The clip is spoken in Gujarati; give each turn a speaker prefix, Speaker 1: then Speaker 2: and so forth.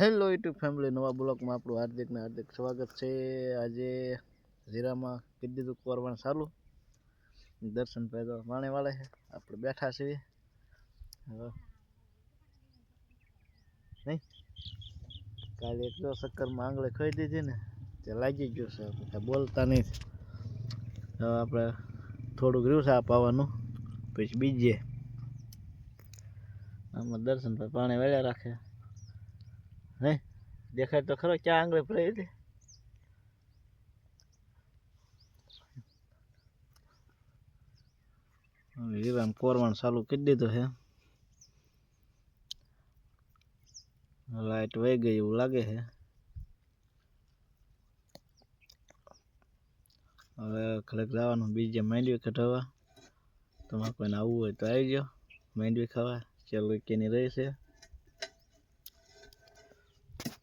Speaker 1: હેલો યુટ્યુબ ફેમિલી નવા બ્લોગમાં આપણું હાર્દિકને હાર્દિક સ્વાગત છે. આજે ઝીરામાં કીધી દીધું કોરવાનું ચાલુ. દર્શન તો વાણે વાળે આપણે બેઠા છીએ. નહીં. કાલે એક જો ચક્કરમાં આંગળે ખાઈ દીધી ને, તે લાગી ગયું છે. આપણે બોલતા નહીં. હવે આપણે થોડુંક રહ્યું છે પાવાનું. પછી બીજે. આમાં દર્શન પાણી વેળ્યા રાખે. નહીં? દેખાય તો ખરો ક્યાં આંગળે ભરાઈ હતી એવા કોરવાનું ચાલુ કરી દીધું છે. લાઈટ વહી ગઈ એવું લાગે છે. હવે ઘરે જવાનું, બીજે માંડવી કઢાવવા. તમારે કોઈને આવવું હોય તો આવી જાઓ માંડવી ખાવા ચાલો કેની રહી છે